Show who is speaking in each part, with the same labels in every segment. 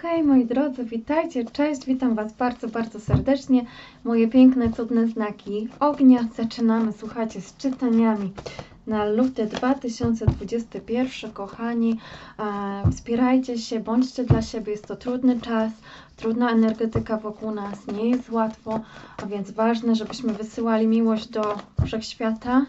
Speaker 1: Okej, moi drodzy, witajcie, cześć, witam Was bardzo, bardzo serdecznie. Moje piękne, cudne znaki ognia. Zaczynamy, słuchajcie, z czytaniami na luty 2021. Kochani, e, wspierajcie się, bądźcie dla siebie, jest to trudny czas, trudna energetyka wokół nas, nie jest łatwo, a więc ważne, żebyśmy wysyłali miłość do wszechświata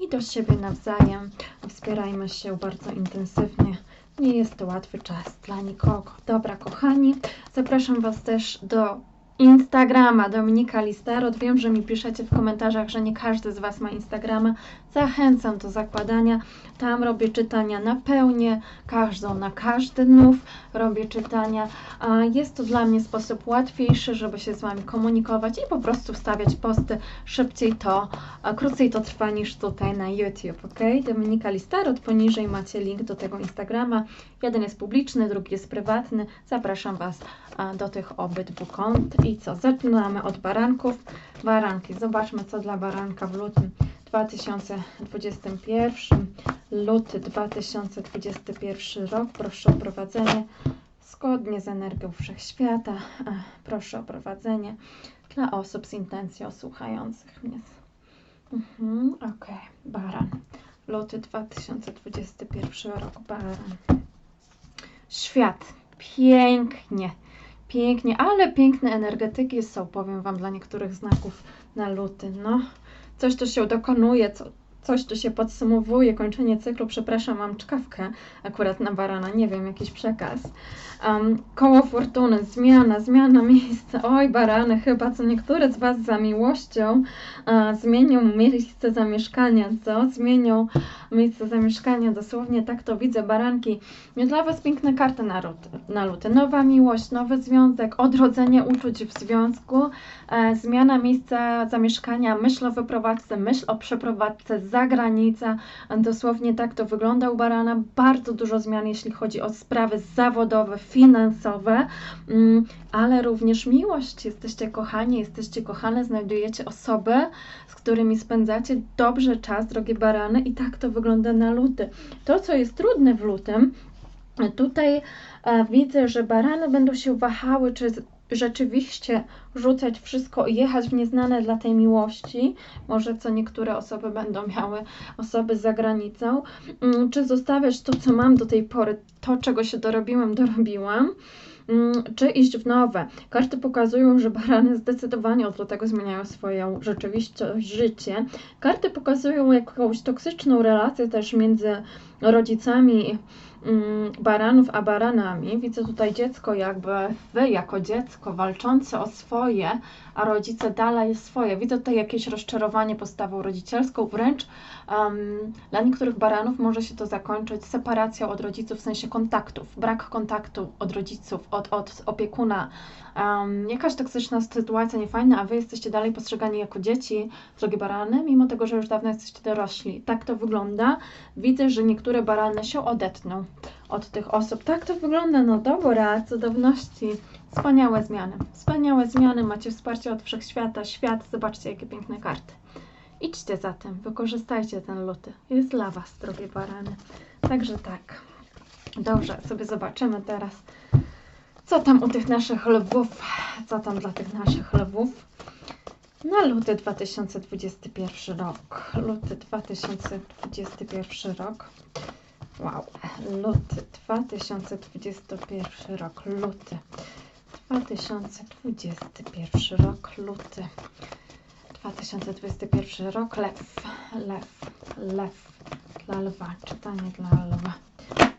Speaker 1: i do siebie nawzajem. Wspierajmy się bardzo intensywnie. Nie jest to łatwy czas dla nikogo. Dobra, kochani, zapraszam Was też do Instagrama Dominika Listarot. Wiem, że mi piszecie w komentarzach, że nie każdy z Was ma Instagrama. Zachęcam do zakładania. Tam robię czytania na pełnię, każdą na każdy nów robię czytania. Jest to dla mnie sposób łatwiejszy, żeby się z Wami komunikować i po prostu wstawiać posty. Szybciej to, krócej to trwa niż tutaj na YouTube, ok? Dominika Listarot, poniżej macie link do tego Instagrama. Jeden jest publiczny, drugi jest prywatny. Zapraszam Was do tych obydwu kont. I co? Zaczynamy od baranków. Baranki. Zobaczmy, co dla baranka w lutym 2021. Luty 2021 rok. Proszę o prowadzenie zgodnie z energią wszechświata. Proszę o prowadzenie dla osób z intencją słuchających mnie. Mhm, Okej, baran. Luty 2021 rok, baran. Świat. Pięknie. Pięknie, ale piękne energetyki są, powiem Wam, dla niektórych znaków na luty. No, coś tu się dokonuje, co, coś tu się podsumowuje, kończenie cyklu. Przepraszam, mam czkawkę akurat na barana, nie wiem, jakiś przekaz. Um, koło fortuny, zmiana, zmiana miejsca. Oj, barany, chyba co niektóre z Was za miłością e, zmienią miejsce zamieszkania, co? Zmienią miejsce zamieszkania, dosłownie tak to widzę, baranki. Nie dla Was piękne karty na, lut, na luty. Nowa miłość, nowy związek, odrodzenie uczuć w związku, e, zmiana miejsca zamieszkania, myśl o wyprowadzce, myśl o przeprowadzce za granicę. E, Dosłownie tak to wygląda u barana. Bardzo dużo zmian, jeśli chodzi o sprawy zawodowe, finansowe, mm, ale również miłość. Jesteście kochani, jesteście kochane, znajdujecie osoby, z którymi spędzacie dobrze czas, drogie barany, i tak to wygląda na luty. To, co jest trudne w lutym, tutaj e, widzę, że barany będą się wahały, czy rzeczywiście rzucać wszystko i jechać w nieznane dla tej miłości. Może co niektóre osoby będą miały, osoby za granicą, Mm, czy zostawiać to, co mam do tej pory, to, czego się dorobiłem, dorobiłam. Mm, Czy iść w nowe? Karty pokazują, że barany zdecydowanie od tego zmieniają swoją rzeczywistość, życie. Karty pokazują jakąś toksyczną relację też między rodzicami mm, baranów a baranami. Widzę tutaj dziecko, jakby wy jako dziecko walczące o swoje, a rodzice dalej swoje. Widzę tutaj jakieś rozczarowanie postawą rodzicielską, wręcz em, dla niektórych baranów może się to zakończyć separacją od rodziców, w sensie kontaktów, brak kontaktu od rodziców, od, od opiekuna. Um, jakaś toksyczna sytuacja, niefajna, a wy jesteście dalej postrzegani jako dzieci, drogie barany, mimo tego, że już dawno jesteście dorośli. Tak to wygląda. Widzę, że niektóre barany się odetną od tych osób. Tak to wygląda, no dobra, cudowności. Wspaniałe zmiany. Wspaniałe zmiany, macie wsparcie od wszechświata, świat, zobaczcie jakie piękne karty. Idźcie za tym, wykorzystajcie ten luty. Jest dla Was, drogie barany. Także tak. Dobrze, sobie zobaczymy teraz, co tam u tych naszych lwów, co tam dla tych naszych lwów. Na luty 2021 rok. Luty 2021 rok. Wow. Luty 2021 rok. Luty 2021 rok. Luty 2021 rok. Lew. Lew. Lew. Dla lwa. Czytanie dla lwa.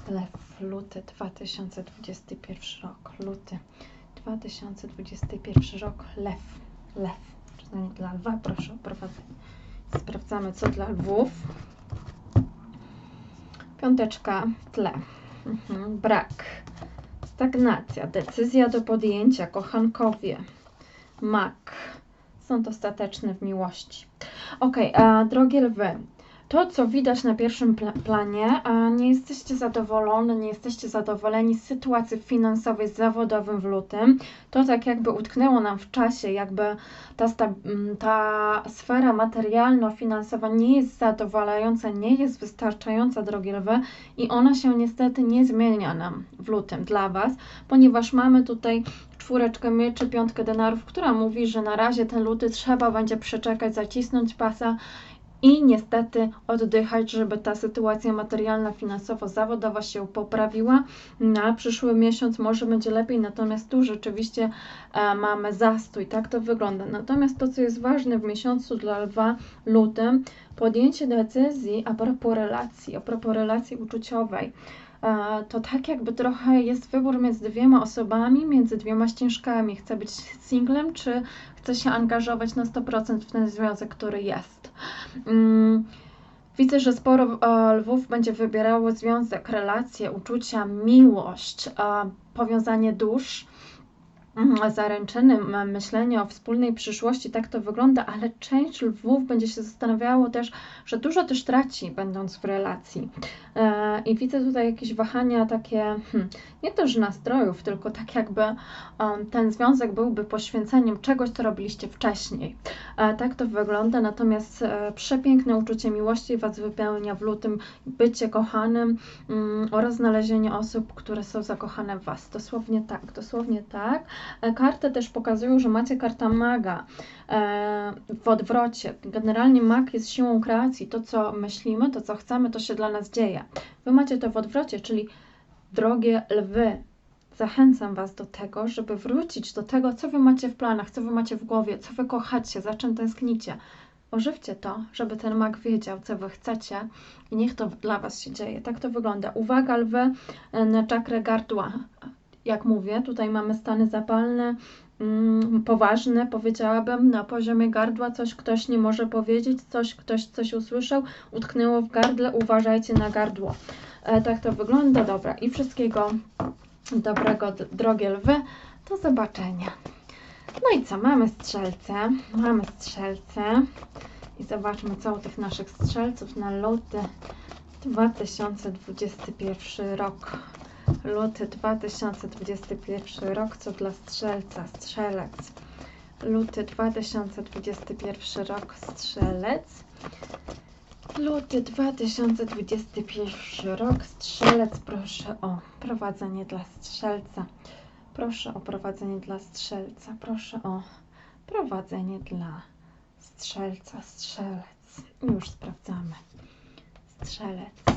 Speaker 1: Lew. Luty 2021 rok. Luty 2021 rok. Lew. Lew. Czytanie dla lwa. Proszę o prowadzenie. Sprawdzamy co dla lwów. Piąteczka w tle. Mhm. Brak. Stagnacja. Decyzja do podjęcia. Kochankowie. Mak. Sąd ostateczny w miłości. Ok, a drogie lwy. To, co widać na pierwszym pla planie, nie jesteście zadowolone, nie jesteście zadowoleni z sytuacji finansowej, zawodowym w lutym, to tak jakby utknęło nam w czasie, jakby ta, ta sfera materialno-finansowa nie jest zadowalająca, nie jest wystarczająca, drogie lwy, i ona się niestety nie zmienia nam w lutym dla Was, ponieważ mamy tutaj czwóreczkę mieczy, piątkę denarów, która mówi, że na razie ten luty trzeba będzie przeczekać, zacisnąć pasa i niestety oddychać, żeby ta sytuacja materialna, finansowa, zawodowa się poprawiła. Na przyszły miesiąc może będzie lepiej, natomiast tu rzeczywiście e, mamy zastój, tak to wygląda. Natomiast to, co jest ważne w miesiącu dla lwa, lutym, podjęcie decyzji a propos relacji, a propos relacji uczuciowej to tak jakby trochę jest wybór między dwiema osobami, między dwiema ścieżkami. Chcę być singlem, czy chcę się angażować na 100% w ten związek, który jest. Mm, widzę, że sporo lwów będzie wybierało związek, relacje, uczucia, miłość, powiązanie dusz zaręczyny, myślenie o wspólnej przyszłości, tak to wygląda, ale część lwów będzie się zastanawiało też, że dużo też traci, będąc w relacji. E, I widzę tutaj jakieś wahania takie, hmm, nie też nastrojów, tylko tak jakby um, ten związek byłby poświęceniem czegoś, co robiliście wcześniej. E, tak to wygląda, natomiast e, przepiękne uczucie miłości Was wypełnia w lutym, bycie kochanym mm, oraz znalezienie osób, które są zakochane w Was. Dosłownie tak, dosłownie tak. E, karty też pokazują, że macie karta maga e, w odwrocie. Generalnie mag jest siłą kreacji. To, co myślimy, to, co chcemy, to się dla nas dzieje. Wy macie to w odwrocie, czyli drogie lwy, zachęcam Was do tego, żeby wrócić do tego, co Wy macie w planach, co Wy macie w głowie, co Wy kochacie, za czym tęsknicie. Ożywcie to, żeby ten mag wiedział, co Wy chcecie i niech to dla Was się dzieje. Tak to wygląda. Uwaga, lwy e, na czakrę gardła jak mówię, tutaj mamy stany zapalne, mm, poważne, powiedziałabym, na poziomie gardła coś ktoś nie może powiedzieć, coś ktoś coś usłyszał, utknęło w gardle, uważajcie na gardło. E, tak to wygląda, dobra. I wszystkiego dobrego, drogie lwy. Do zobaczenia. No i co? Mamy strzelce, mamy strzelce i zobaczmy co u tych naszych strzelców na luty 2021 rok luty 2021 rok, co dla strzelca, strzelec. Luty 2021 rok, strzelec. Luty 2021 rok, strzelec. Proszę o prowadzenie dla strzelca. Proszę o prowadzenie dla strzelca. Proszę o prowadzenie dla strzelca, strzelec. Już sprawdzamy. Strzelec.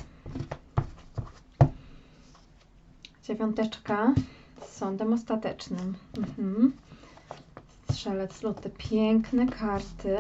Speaker 1: Dziewiąteczka z sądem ostatecznym. Mhm. Strzelec luty. Piękne karty.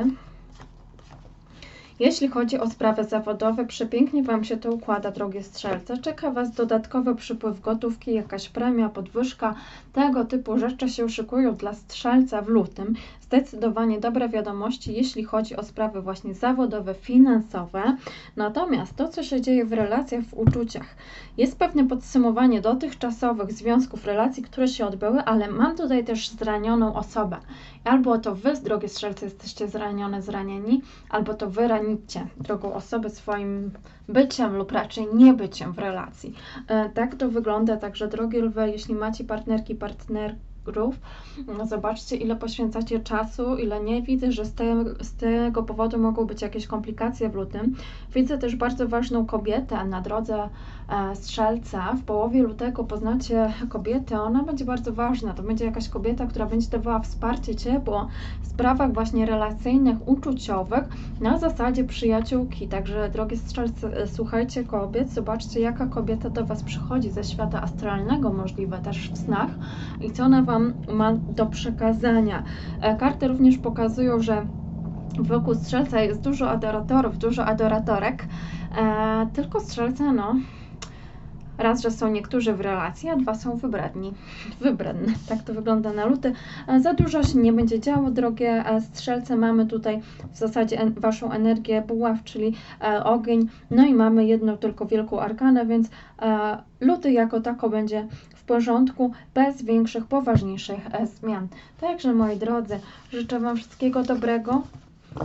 Speaker 1: Jeśli chodzi o sprawy zawodowe, przepięknie Wam się to układa, drogie strzelce. Czeka Was dodatkowy przypływ gotówki, jakaś premia, podwyżka. Tego typu rzeczy się szykują dla strzelca w lutym. Zdecydowanie dobre wiadomości, jeśli chodzi o sprawy właśnie zawodowe, finansowe. Natomiast to, co się dzieje w relacjach, w uczuciach, jest pewne podsumowanie dotychczasowych związków, relacji, które się odbyły, ale mam tutaj też zranioną osobę. Albo to Wy, drogie strzelce, jesteście zranione, zranieni, albo to Wy ranicie drogą osobę swoim byciem lub raczej niebyciem w relacji. E, tak to wygląda, także drogie lwy, jeśli macie partnerki, partnerki, no, zobaczcie, ile poświęcacie czasu, ile nie. Widzę, że z, te, z tego powodu mogą być jakieś komplikacje w lutym. Widzę też bardzo ważną kobietę na drodze strzelca. W połowie lutego poznacie kobietę, ona będzie bardzo ważna. To będzie jakaś kobieta, która będzie dawała wsparcie, ciepło w sprawach właśnie relacyjnych, uczuciowych na zasadzie przyjaciółki. Także, drogie strzelce, e, słuchajcie kobiet, zobaczcie, jaka kobieta do Was przychodzi ze świata astralnego, możliwe też w snach i co ona Wam ma do przekazania. E, karty również pokazują, że wokół strzelca jest dużo adoratorów, dużo adoratorek, e, tylko strzelca, no, raz, że są niektórzy w relacji, a dwa są wybredni. Wybredne. Tak to wygląda na luty. E, za dużo się nie będzie działo, drogie strzelce. Mamy tutaj w zasadzie Waszą energię buław, czyli e, ogień. No i mamy jedną tylko wielką arkanę, więc e, luty jako tako będzie porządku, bez większych, poważniejszych e, zmian. Także moi drodzy, życzę Wam wszystkiego dobrego.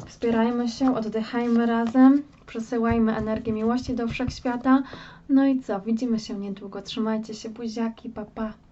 Speaker 1: Wspierajmy się, oddychajmy razem, przesyłajmy energię miłości do wszechświata. No i co? Widzimy się niedługo. Trzymajcie się, buziaki, papa. Pa.